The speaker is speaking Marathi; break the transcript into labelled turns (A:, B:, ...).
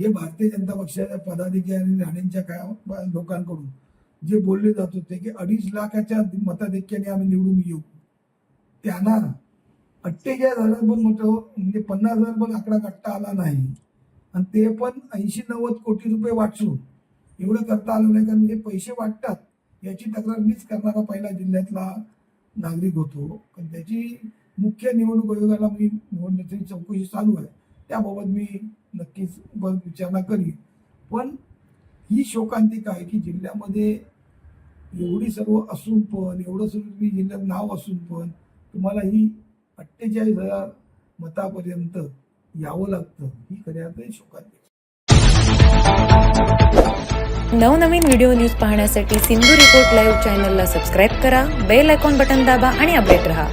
A: जे भारतीय जनता पक्षाच्या पदाधिकारी आणि राणेंच्या काय लोकांकडून जे बोलले जात होते की अडीच लाखाच्या मताधिक्याने आम्ही निवडून येऊ. त्यांना अठ्ठेचाळीस हजार पण मत म्हणजे पन्नास हजार पण आकडा काढता आला नाही. आणि ते पण ऐंशी नव्वद कोटी रुपये वाटसून. एवढं करता आलं नाही कारण हे पैसे वाटतात. याची तक्रार मीच करणारा पहिला जिल्ह्यातला नागरिक होतो. पण त्याची मुख्य निवडणूक आयोगाला मी निवडणुकीची चौकशी चालू आहे. त्याबाबत मी नक्कीच विचारणा करीन. पण ही शोकांतिक आहे की जिल्ह्यामध्ये एवढी सर्व असून पण एवढं सर्व तुम्ही जिल्ह्यात नाव असून पण तुम्हाला ही अठ्ठेचाळीस हजार मतापर्यंत यावं लागतं. ही खऱ्या अर्थाने शोकांतिका
B: नवनवीन व्हिडिओ न्यूज पाहण्यासाठी सिंधू रिपोर्ट लाईव्ह चॅनलला सबस्क्राईब करा बेल आयकॉन बटन दाबा आणि अपडेट रहा.